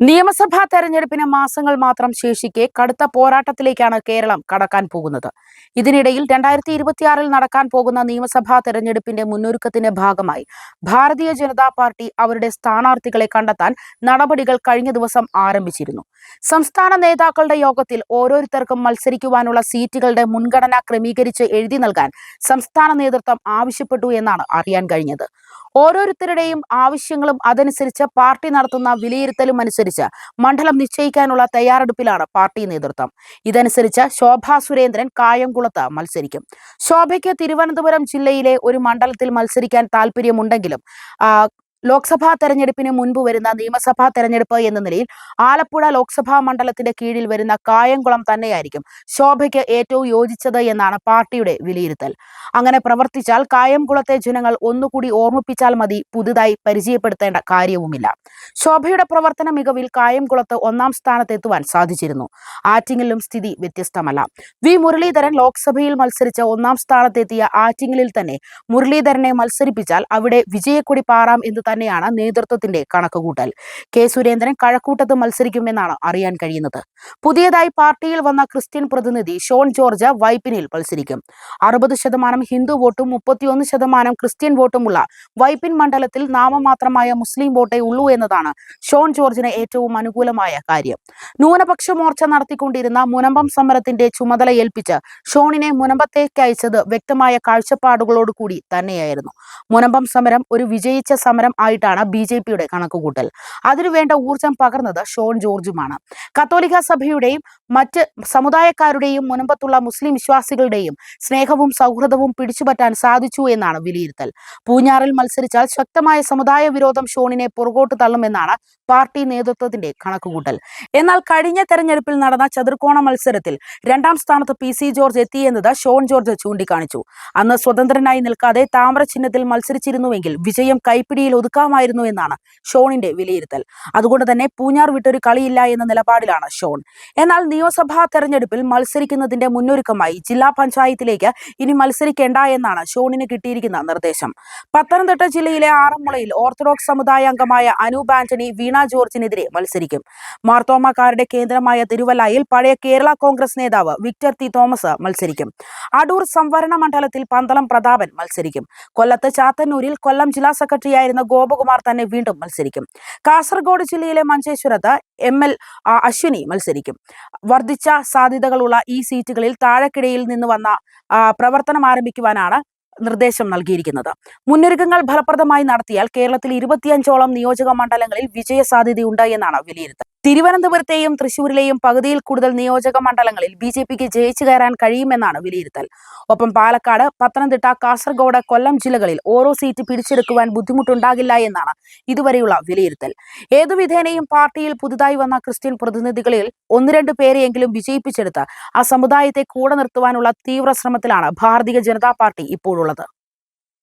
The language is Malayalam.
നിയമസഭാ തെരഞ്ഞെടുപ്പിന് മാസങ്ങൾ മാത്രം ശേഷിക്കെ കടുത്ത പോരാട്ടത്തിലേക്കാണ് കേരളം കടക്കാൻ പോകുന്നത്. ഇതിനിടയിൽ രണ്ടായിരത്തി ഇരുപത്തിയാറിൽ നടക്കാൻ പോകുന്ന നിയമസഭാ തെരഞ്ഞെടുപ്പിന്റെ മുന്നൊരുക്കത്തിന്റെ ഭാഗമായി ഭാരതീയ ജനതാ പാർട്ടി അവരുടെ സ്ഥാനാർത്ഥികളെ കണ്ടെത്താൻ നടപടികൾ കഴിഞ്ഞ ദിവസം ആരംഭിച്ചിരുന്നു. സംസ്ഥാന നേതാക്കളുടെ യോഗത്തിൽ ഓരോരുത്തർക്കും മത്സരിക്കുവാനുള്ള സീറ്റുകളുടെ മുൻഗണന ക്രമീകരിച്ച് എഴുതി നൽകാൻ സംസ്ഥാന നേതൃത്വം ആവശ്യപ്പെട്ടു എന്നാണ് അറിയാൻ കഴിഞ്ഞത്. ഓരോരുത്തരുടെയും ആവശ്യങ്ങളും അതനുസരിച്ച് പാർട്ടി നടത്തുന്ന വിലയിരുത്തലും അനുസരിച്ച് മണ്ഡലം നിശ്ചയിക്കാനുള്ള തയ്യാറെടുപ്പിലാണ് പാർട്ടി നേതൃത്വം. ഇതനുസരിച്ച് ശോഭാ സുരേന്ദ്രൻ കായംകുളത്ത് മത്സരിക്കും. ശോഭയ്ക്ക് തിരുവനന്തപുരം ജില്ലയിലെ ഒരു മണ്ഡലത്തിൽ മത്സരിക്കാൻ താല്പര്യമുണ്ടെങ്കിലും ലോക്സഭാ തെരഞ്ഞെടുപ്പിന് മുൻപ് വരുന്ന നിയമസഭാ തെരഞ്ഞെടുപ്പ് എന്ന നിലയിൽ ആലപ്പുഴ ലോക്സഭാ മണ്ഡലത്തിന്റെ കീഴിൽ വരുന്ന കായംകുളം തന്നെയായിരിക്കും ശോഭയ്ക്ക് ഏറ്റവും യോജിച്ചത് എന്നാണ് പാർട്ടിയുടെ വിലയിരുത്തൽ. അങ്ങനെ പ്രവർത്തിച്ചാൽ കായംകുളത്തെ ജനങ്ങൾ ഒന്നുകൂടി ഓർമ്മിപ്പിച്ചാൽ മതി പുതുതായി പരിചയപ്പെടുത്തേണ്ട കാര്യവുമില്ല. ശോഭയുടെ പ്രവർത്തന മികവിൽ കായംകുളത്ത് ഒന്നാം സ്ഥാനത്തെത്തുവാൻ സാധിച്ചിരുന്നു. ആറ്റിങ്ങലിലും സ്ഥിതി വ്യത്യസ്തമല്ല. വി. മുരളീധരൻ ലോക്സഭയിൽ മത്സരിച്ച ഒന്നാം സ്ഥാനത്തെത്തിയ ആറ്റിങ്ങലിൽ തന്നെ മുരളീധരനെ മത്സരിപ്പിച്ചാൽ അവിടെ വിജയക്കൊടി പാറാം എന്ന് തന്നെയാണ് നേതൃത്വത്തിന്റെ കണക്കുകൂട്ടൽ. കെ സുരേന്ദ്രൻ കഴക്കൂട്ടത്ത് മത്സരിക്കുമെന്നാണ് അറിയാൻ കഴിയുന്നത്. പുതിയതായി പാർട്ടിയിൽ വന്ന ക്രിസ്ത്യൻ പ്രതിനിധി ഷോൺ ജോർജ് വൈപ്പിനിൽ മത്സരിക്കും. അറുപത് ശതമാനം ഹിന്ദു വോട്ടും മുപ്പത്തിയൊന്ന് ശതമാനം ക്രിസ്ത്യൻ വോട്ടുമുള്ള വൈപ്പിൻ മണ്ഡലത്തിൽ നാമമാത്രമായ മുസ്ലിം വോട്ടേ ഉള്ളൂ എന്നതാണ് ഷോൺ ജോർജിന് ഏറ്റവും അനുകൂലമായ കാര്യം. ന്യൂനപക്ഷ മോർച്ച നടത്തിക്കൊണ്ടിരുന്ന മുനമ്പം സമരത്തിന്റെ ചുമതല ഏൽപ്പിച്ച് ഷോണിനെ മുനമ്പത്തേക്ക് അയച്ചത് വ്യക്തമായ കാഴ്ചപ്പാടുകളോട് കൂടി തന്നെയായിരുന്നു. മുനമ്പം സമരം ഒരു വിജയിച്ച സമരം ആയിട്ടാണ് ബി ജെ പിയുടെ കണക്കുകൂട്ടൽ. അതിനുവേണ്ട ഊർജം പകർന്നത് ഷോൺ ജോർജുമാണ്. കത്തോലിക്ക സഭയുടെയും മറ്റ് സമുദായക്കാരുടെയും മുൻപത്തുള്ള മുസ്ലിം വിശ്വാസികളുടെയും സ്നേഹവും സൗഹൃദവും പിടിച്ചുപറ്റാൻ സാധിച്ചു എന്നാണ് വിലയിരുത്തൽ. പൂഞ്ഞാറിൽ മത്സരിച്ചാൽ ശക്തമായ സമുദായ വിരോധം ഷോണിനെ പുറകോട്ട് തള്ളുമെന്നാണ് പാർട്ടി നേതൃത്വത്തിന്റെ കണക്കുകൂട്ടൽ. എന്നാൽ കഴിഞ്ഞ തെരഞ്ഞെടുപ്പിൽ നടന്ന ചതുർക്കോണ മത്സരത്തിൽ രണ്ടാം സ്ഥാനത്ത് പി സി ജോർജ് എത്തിയെന്നത് ഷോൺ ജോർജ് ചൂണ്ടിക്കാണിച്ചു. അന്ന് സ്വതന്ത്രനായി നിൽക്കാതെ താമര ചിഹ്നത്തിൽ മത്സരിച്ചിരുന്നുവെങ്കിൽ വിജയം കൈപ്പിടിയിൽ ഒതുക്കാമായിരുന്നു എന്നാണ് ഷോണിന്റെ വിലയിരുത്തൽ. അതുകൊണ്ട് തന്നെ പൂഞ്ഞാർ വിട്ടൊരു കളിയില്ല എന്ന നിലപാടിലാണ് ഷോൺ. എന്നാൽ നിയമസഭാ തെരഞ്ഞെടുപ്പിൽ മത്സരിക്കുന്നതിന്റെ മുന്നൊരുക്കമായി ജില്ലാ പഞ്ചായത്തിലേക്ക് ഇനി മത്സരിക്കേണ്ട എന്നാണ് ഷോണിന് കിട്ടിയിരിക്കുന്ന നിർദ്ദേശം. പത്തനംതിട്ട ജില്ലയിലെ ആറന്മുളയിൽ ഓർത്തഡോക്സ് സമുദായ അംഗമായ അനൂപ് ആന്റണി വീണ ജോർജിനെതിരെ മത്സരിക്കും. മാർത്തോമാക്കാരുടെ കേന്ദ്രമായ തിരുവല്ലയിൽ പഴയ കേരള കോൺഗ്രസ് നേതാവ് വിക്ടർ ടി തോമസ് മത്സരിക്കും. അടൂർ സംവരണ മണ്ഡലത്തിൽ പന്തളം പ്രതാപൻ മത്സരിക്കും. കൊല്ലത്ത് ചാത്തന്നൂരിൽ കൊല്ലം ജില്ലാ സെക്രട്ടറിയായിരുന്ന ഗോപകുമാർ തന്നെ വീണ്ടും മത്സരിക്കും. കാസർഗോഡ് ജില്ലയിലെ മഞ്ചേശ്വരത്ത് എം എൽ അശ്വിനി മത്സരിക്കും. വർദ്ധിച്ച സാധ്യതകളുള്ള ഈ സീറ്റുകളിൽ താഴെക്കിടയിൽ നിന്ന് വന്ന പ്രവർത്തനം ആരംഭിക്കുവാനാണ് നിർദ്ദേശം നൽകിയിരിക്കുന്നത്. മുന്നൊരുക്കങ്ങൾ ഫലപ്രദമായി നടത്തിയാൽ കേരളത്തിൽ ഇരുപത്തിയഞ്ചോളം നിയോജക മണ്ഡലങ്ങളിൽ വിജയ സാധ്യതയുണ്ട് എന്നാണ് വിലയിരുത്തൽ. തിരുവനന്തപുരത്തെയും തൃശൂരിലെയും പകുതിയിൽ കൂടുതൽ നിയോജക മണ്ഡലങ്ങളിൽ ബി ജെ പിക്ക് ജയിച്ചു കയറാൻ കഴിയുമെന്നാണ് വിലയിരുത്തൽ. ഒപ്പം പാലക്കാട് പത്തനംതിട്ട കാസർഗോഡ് കൊല്ലം ജില്ലകളിൽ ഓരോ സീറ്റ് പിടിച്ചെടുക്കുവാൻ ബുദ്ധിമുട്ടുണ്ടാകില്ല എന്നാണ് ഇതുവരെയുള്ള വിലയിരുത്തൽ. ഏതു വിധേനയും പാർട്ടിയിൽ പുതുതായി വന്ന ക്രിസ്ത്യൻ പ്രതിനിധികളിൽ ഒന്ന് രണ്ട് പേരെയെങ്കിലും വിജയിപ്പിച്ചെടുത്ത് ആ സമുദായത്തെ കൂടെ നിർത്തുവാനുള്ള തീവ്ര ശ്രമത്തിലാണ് ഭാരതീയ ജനതാ പാർട്ടി ഇപ്പോഴുള്ളത്.